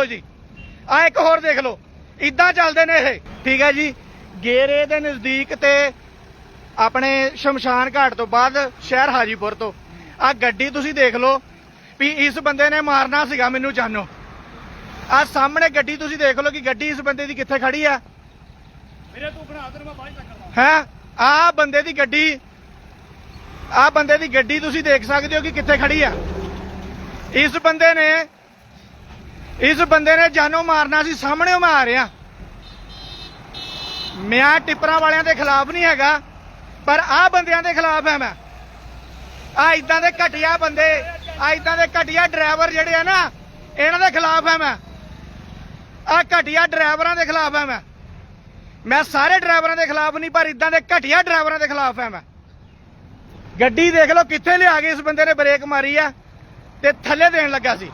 ਲਓ ਜੀ। ਆ ਇੱਕ ਹੋਰ ਦੇਖ ਲਓ। ਇਦਾਂ ਚੱਲਦੇ ਨੇ ਇਹ। ਠੀਕ ਹੈ ਜੀ। ਗੇਰੇ ਦੇ ਨਜ਼ਦੀਕ ਤੇ ਆਪਣੇ ਸ਼ਮਸ਼ਾਨ ਘਾਟ ਤੋਂ ਬਾਅਦ ਸ਼ਹਿਰ ਹਾਜੀਪੁਰ ਤੋਂ। ਆ ਗੱਡੀ ਤੁਸੀਂ ਦੇਖ ਲਓ ਵੀ ਇਸ ਬੰਦੇ ਨੇ ਮਾਰਨਾ ਸੀਗਾ ਮੈਨੂੰ ਜਾਨੋ ਆ ਸਾਹਮਣੇ ਗੱਡੀ ਤੁਸੀਂ ਦੇਖ ਲਓ ਕਿ ਗੱਡੀ ਇਸ ਬੰਦੇ ਦੀ ਕਿੱਥੇ ਖੜੀ ਆ। ਮੇਰੇ ਤੂੰ ਬਣਾ ਦੇ ਮੈਂ ਬਾਅਦ ਚ ਕਰਦਾ। ਹੈ? ਆ ਬੰਦੇ ਦੀ ਗੱਡੀ ਆ ਬੰਦੇ ਦੀ ਗੱਡੀ ਤੁਸੀਂ ਦੇਖ ਸਕਦੇ ਹੋ ਕਿ ਕਿੱਥੇ ਖੜੀ ਆ। ਇਸ ਬੰਦੇ ਨੇ ਇਸ ਬੰਦੇ ਨੇ ਜਾਨੋਂ ਮਾਰਨਾ ਸੀ, ਸਾਹਮਣੇ ਮੈਂ ਆ ਰਿਹਾ। ਮੈਂ ਟਿੱਪਰਾਂ ਵਾਲਿਆਂ ਦੇ ਖਿਲਾਫ ਨਹੀਂ ਹੈਗਾ, ਪਰ ਆਹ ਬੰਦਿਆਂ ਦੇ ਖਿਲਾਫ ਹੈ ਮੈਂ। ਆ ਇਦਾਂ ਦੇ ਘਟਿਆ ਬੰਦੇ ਆ ਇਦਾਂ ਦੇ ਘਟਿਆ ਡਰਾਈਵਰ ਜਿਹੜੇ ਆ ਨਾ, ਇਹਨਾਂ ਦੇ ਖਿਲਾਫ ਹੈ ਮੈਂ। ਆ ਘਟਿਆ ਡਰਾਈਵਰਾਂ ਦੇ ਖਿਲਾਫ ਹੈ ਮੈਂ। ਮੈਂ ਸਾਰੇ ਡਰਾਈਵਰਾਂ ਦੇ ਖਿਲਾਫ ਨਹੀਂ, ਪਰ ਇਦਾਂ ਦੇ ਘਟੀਆ ਡਰਾਈਵਰਾਂ ਦੇ ਖਿਲਾਫ ਹੈ ਮੈਂ। ਗੱਡੀ ਦੇਖ ਲਓ ਕਿੱਥੇ ਲਿਆ ਕੇ ਇਸ ਬੰਦੇ ਨੇ ਬ੍ਰੇਕ ਮਾਰੀ ਆ, ਤੇ ਥੱਲੇ ਦੇਣ ਲੱਗਾ ਸੀ।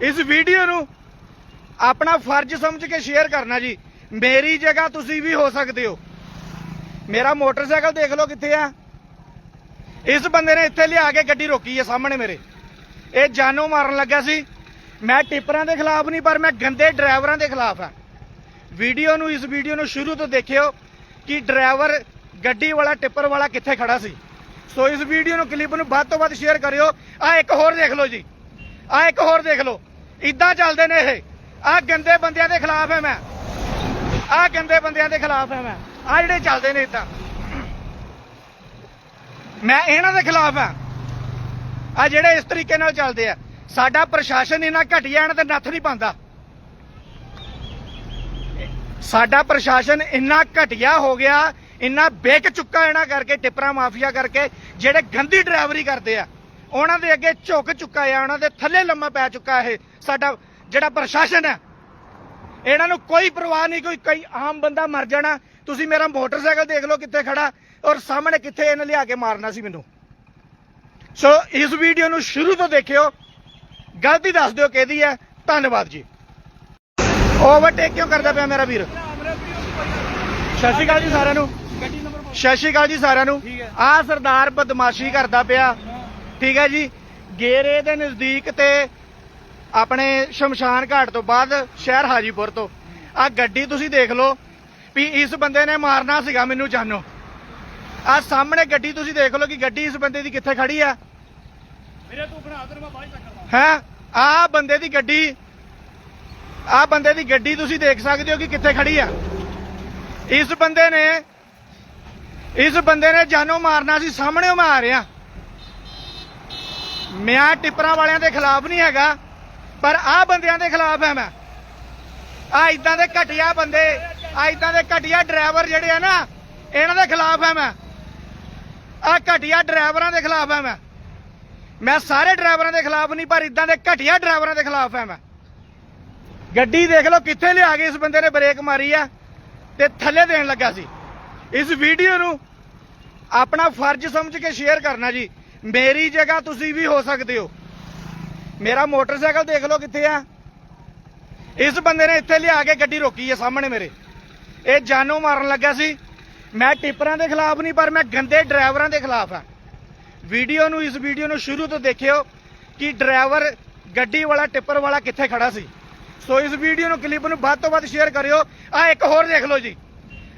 ਇਸ ਵੀਡੀਓ ਨੂੰ ਆਪਣਾ ਫਰਜ਼ ਸਮਝ ਕੇ ਸ਼ੇਅਰ ਕਰਨਾ ਜੀ। ਮੇਰੀ ਜਗ੍ਹਾ ਤੁਸੀਂ ਵੀ ਹੋ ਸਕਦੇ ਹੋ। ਮੇਰਾ ਮੋਟਰਸਾਈਕਲ ਦੇਖ ਲਓ ਕਿੱਥੇ ਆ। ਇਸ ਬੰਦੇ ਨੇ ਇੱਥੇ ਲਿਆ ਕੇ ਗੱਡੀ ਰੋਕੀ ਹੈ ਸਾਹਮਣੇ ਮੇਰੇ। ਇਹ ਜਾਨੋਂ ਮਾਰਨ ਲੱਗਾ ਸੀ। ਮੈਂ ਟਿੱਪਰਾਂ ਦੇ ਖਿਲਾਫ ਨਹੀਂ, ਪਰ ਮੈਂ ਗੰਦੇ ਡਰਾਈਵਰਾਂ ਦੇ ਖਿਲਾਫ ਆ। ਵੀਡੀਓ ਨੂੰ, ਇਸ ਵੀਡੀਓ ਨੂੰ ਸ਼ੁਰੂ ਤੋਂ ਦੇਖਿਓ ਕਿ ਡਰਾਈਵਰ ਗੱਡੀ ਵਾਲਾ, ਟਿੱਪਰ ਵਾਲਾ ਕਿੱਥੇ ਖੜਾ ਸੀ। ਸੋ ਇਸ ਵੀਡੀਓ ਨੂੰ, ਕਲਿੱਪ ਨੂੰ ਵੱਧ ਤੋਂ ਵੱਧ ਸ਼ੇਅਰ ਕਰਿਓ। ਆ ਇੱਕ ਹੋਰ ਦੇਖ ਲਓ ਜੀ। ਆ ਇੱਕ ਹੋਰ ਦੇਖ ਲਓ। ਇਦਾਂ ਚੱਲਦੇ ਨੇ ਇਹ। ਆ ਗੰਦੇ ਬੰਦਿਆਂ ਦੇ ਖਿਲਾਫ ਹੈ ਮੈਂ। ਆ ਗੰਦੇ ਬੰਦਿਆਂ ਦੇ ਖਿਲਾਫ ਹੈ ਮੈਂ। ਆ ਜਿਹੜੇ ਚੱਲਦੇ ਨੇ ਇਦਾਂ। ਮੈਂ ਇਹਨਾਂ ਦੇ ਖਿਲਾਫ ਆ। ਆ ਜਿਹੜੇ ਇਸ ਤਰੀਕੇ ਨਾਲ ਚੱਲਦੇ ਆ। ਸਾਡਾ ਪ੍ਰਸ਼ਾਸਨ ਇਹਨਾਂ ਘਟੀਆ ਇਹਨਾਂ ਤੇ ਨੱਥ ਨਹੀਂ ਪਾਉਂਦਾ। ਸਾਡਾ ਪ੍ਰਸ਼ਾਸਨ ਇੰਨਾ ਘਟਿਆ ਹੋ ਗਿਆ, ਇੰਨਾ ਬੇਕ ਚੁੱਕਾ ਇਹਨਾਂ ਕਰਕੇ, ਟਿੱਪਰਾ ਮਾਫੀਆ ਕਰਕੇ, ਜਿਹੜੇ ਗੰਦੀ ਡਰਾਈਵਰੀ ਕਰਦੇ ਆ। ਉਹਨਾਂ ਦੇ ਅੱਗੇ ਝੁਕ ਚੁੱਕਾ ਆ, ਉਹਨਾਂ ਦੇ ਥੱਲੇ ਲੰਮਾ ਪੈ ਚੁੱਕਾ ਇਹ। ਸਾਡਾ ਜਿਹੜਾ ਪ੍ਰਸ਼ਾਸਨ ਹੈ ਇਹਨਾਂ ਨੂੰ ਕੋਈ ਪਰਵਾਹ ਨਹੀਂ ਕੋਈ ਕਈ ਆਮ ਬੰਦਾ ਮਰ ਜਾਣਾ। ਤੁਸੀਂ ਮੇਰਾ ਮੋਟਰਸਾਈਕਲ ਦੇਖ ਲਓ ਕਿੱਥੇ ਖੜਾ ਔਰ ਸਾਹਮਣੇ ਕਿੱਥੇ ਇਹਨੇ ਲਿਆ ਕੇ ਮਾਰਨਾ ਸੀ ਮੈਨੂੰ। ਸੋ ਇਸ ਵੀਡੀਓ ਨੂੰ ਸ਼ੁਰੂ ਤੋਂ ਦੇਖਿਓ। ਗਲਤੀ ਦੱਸ ਦਿਓ ਕਿਹਦੀ ਹੈ। ਧੰਨਵਾਦ ਜੀ। ਓਵਰਟੇਕ ਕਿਉਂ ਕਰਦਾ ਪਿਆ ਮੇਰਾ ਵੀਰ? ਸਤਿ ਸ਼੍ਰੀ ਅਕਾਲ ਜੀ ਸਾਰਿਆਂ ਨੂੰ। ਸਤਿ ਸ਼੍ਰੀ ਅਕਾਲ ਜੀ ਸਾਰਿਆਂ ਨੂੰ। ਆ ਸਰਦਾਰ ਬਦਮਾਸ਼ੀ ਕਰਦਾ ਪਿਆ। ਠੀਕ ਹੈ ਜੀ। ਗੇਰੇ ਦੇ ਨਜ਼ਦੀਕ ਤੇ ਆਪਣੇ ਸ਼ਮਸ਼ਾਨ ਘਾਟ ਤੋਂ ਬਾਅਦ ਸ਼ਹਿਰ ਹਾਜੀਪੁਰ ਤੋਂ। ਆ ਗੱਡੀ ਤੁਸੀਂ ਦੇਖ ਲਓ ਵੀ ਇਸ ਬੰਦੇ ਨੇ ਮਾਰਨਾ ਸੀਗਾ ਮੈਨੂੰ ਜਾਨੋ ਆ ਸਾਹਮਣੇ ਗੱਡੀ ਤੁਸੀਂ ਦੇਖ ਲਓ ਕਿ ਗੱਡੀ ਇਸ ਬੰਦੇ ਦੀ ਕਿੱਥੇ ਖੜੀ ਆ। ਮੇਰੇ ਤੂੰ ਬਣਾ ਦੇ ਮੈਂ ਬਾਅਦ ਚ ਕਰਦਾ ਹੈ? ਆ ਬੰਦੇ ਦੀ ਗੱਡੀ ਆ ਬੰਦੇ ਦੀ ਗੱਡੀ ਤੁਸੀਂ ਦੇਖ ਸਕਦੇ ਹੋ ਕਿ ਕਿੱਥੇ ਖੜੀ ਆ। ਇਸ ਬੰਦੇ ਨੇ ਇਸ ਬੰਦੇ ਨੇ ਜਾਨੋਂ ਮਾਰਨਾ ਸੀ ਸਾਹਮਣੇ ਮਾਰ ਰਿਹਾ। ਮੈਂ ਟਿੱਪਰਾਂ ਵਾਲਿਆਂ ਦੇ ਖਿਲਾਫ ਨਹੀਂ ਹੈਗਾ। ਪਰ ਆ ਬੰਦਿਆਂ ਦੇ ਖਿਲਾਫ ਹੈ ਮੈਂ। ਆ ਇਦਾਂ ਦੇ ਘਟਿਆ ਬੰਦੇ ਆ ਇਦਾਂ ਦੇ ਘਟਿਆ ਡਰਾਈਵਰ ਜਿਹੜੇ ਆ ਨਾ, ਇਹਨਾਂ ਦੇ ਖਿਲਾਫ ਹੈ ਮੈਂ। ਆ ਘਟਿਆ ਡਰਾਈਵਰਾਂ ਦੇ ਖਿਲਾਫ ਹੈ ਮੈਂ। ਮੈਂ ਸਾਰੇ ਡਰਾਈਵਰਾਂ ਦੇ ਖਿਲਾਫ ਨਹੀਂ, ਪਰ ਇਦਾਂ ਦੇ ਘਟੀਆ ਡਰਾਈਵਰਾਂ ਦੇ ਖਿਲਾਫ ਹੈ ਮੈਂ। ਗੱਡੀ ਦੇਖ ਲਓ ਕਿੱਥੇ ਲਿਆ ਕੇ ਇਸ ਬੰਦੇ ਨੇ ਬ੍ਰੇਕ ਮਾਰੀ ਆ, ਤੇ ਥੱਲੇ ਦੇਣ ਲੱਗਾ ਸੀ। ਇਸ ਵੀਡੀਓ ਨੂੰ ਆਪਣਾ ਫਰਜ਼ ਸਮਝ ਕੇ ਸ਼ੇਅਰ ਕਰਨਾ ਜੀ। ਮੇਰੀ ਜਗ੍ਹਾ ਤੁਸੀਂ ਵੀ ਹੋ ਸਕਦੇ ਹੋ। ਮੇਰਾ ਮੋਟਰਸਾਈਕਲ ਦੇਖ ਲਓ ਕਿੱਥੇ ਆ। ਇਸ ਬੰਦੇ ਨੇ ਇੱਥੇ ਲਿਆ ਕੇ ਗੱਡੀ ਰੋਕੀ ਹੈ ਸਾਹਮਣੇ ਮੇਰੇ। ਇਹ ਜਾਨੋਂ ਮਾਰਨ ਲੱਗਾ ਸੀ। ਮੈਂ ਟਿੱਪਰਾਂ ਦੇ ਖਿਲਾਫ ਨਹੀਂ, ਪਰ ਮੈਂ ਗੰਦੇ ਡਰਾਈਵਰਾਂ ਦੇ ਖਿਲਾਫ ਆ। ਵੀਡੀਓ ਨੂੰ, ਇਸ ਵੀਡੀਓ ਨੂੰ ਸ਼ੁਰੂ ਤੋਂ ਦੇਖਿਓ ਕਿ ਡਰਾਈਵਰ ਗੱਡੀ ਵਾਲਾ, ਟਿੱਪਰ ਵਾਲਾ ਕਿੱਥੇ ਖੜਾ ਸੀ। ਸੋ ਇਸ ਵੀਡੀਓ ਨੂੰ, ਕਲਿੱਪ ਨੂੰ ਵੱਧ ਤੋਂ ਵੱਧ ਸ਼ੇਅਰ ਕਰਿਓ। ਆ ਇੱਕ ਹੋਰ ਦੇਖ ਲਓ ਜੀ।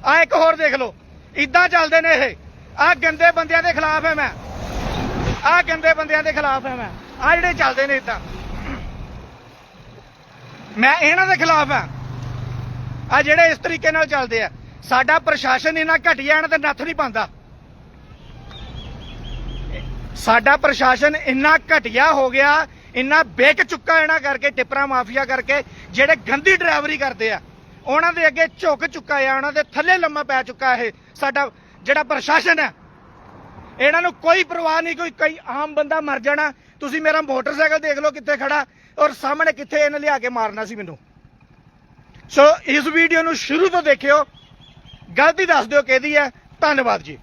ਆ ਇੱਕ ਹੋਰ ਦੇਖ ਲਓ। ਇਦਾਂ ਚੱਲਦੇ ਨੇ ਇਹ। ਆ ਗੰਦੇ ਬੰਦਿਆਂ ਦੇ ਖਿਲਾਫ ਹੈ ਮੈਂ। ਆ ਗੰਦੇ ਬੰਦਿਆਂ ਦੇ ਖਿਲਾਫ ਹੈ ਮੈਂ। ਆ ਜਿਹੜੇ ਚੱਲਦੇ ਨੇ ਇਦਾਂ। ਮੈਂ ਇਹਨਾਂ ਦੇ ਖਿਲਾਫ ਆ। ਆ ਜਿਹੜੇ ਇਸ ਤਰੀਕੇ ਨਾਲ ਚੱਲਦੇ ਆ। ਸਾਡਾ ਪ੍ਰਸ਼ਾਸਨ ਇਹਨਾਂ ਘਟਿਆ ਇਹਨਾਂ ਤੇ ਨੱਥ ਨਹੀਂ ਪਾਉਂਦਾ। ਸਾਡਾ ਪ੍ਰਸ਼ਾਸਨ ਇੰਨਾ ਘਟਿਆ ਹੋ ਗਿਆ, ਇੰਨਾ ਬੇਕ ਚੁੱਕਾ ਇਹਨਾਂ ਕਰਕੇ, ਟਿੱਪਰਾ ਮਾਫੀਆ ਕਰਕੇ, ਜਿਹੜੇ ਗੰਦੀ ਡਰਾਈਵਰੀ ਕਰਦੇ ਆ। ਉਹਨਾਂ ਦੇ ਅੱਗੇ ਝੁਕ ਚੁੱਕਾ ਆ, ਉਹਨਾਂ ਦੇ ਥੱਲੇ ਲੰਮਾ ਪੈ ਚੁੱਕਾ ਇਹ ਸਾਡਾ ਜਿਹੜਾ ਪ੍ਰਸ਼ਾਸਨ ਹੈ ਇਹਨਾਂ ਨੂੰ ਕੋਈ ਪਰਵਾਹ ਨਹੀਂ, ਕੋਈ ਕਈ ਆਮ ਬੰਦਾ ਮਰ ਜਾਣਾ। ਤੁਸੀਂ ਮੇਰਾ ਮੋਟਰਸਾਈਕਲ ਦੇਖ ਲਓ ਕਿੱਥੇ ਖੜਾ ਔਰ ਸਾਹਮਣੇ ਕਿੱਥੇ ਇਹਨੇ ਲਿਆ ਕੇ ਮਾਰਨਾ ਸੀ ਮੈਨੂੰ। ਸੋ ਇਸ ਵੀਡੀਓ ਨੂੰ ਸ਼ੁਰੂ ਤੋਂ ਦੇਖਿਓ। ਗਲਤੀ ਦੱਸ ਦਿਓ ਕਿਹਦੀ ਹੈ। ਧੰਨਵਾਦ ਜੀ।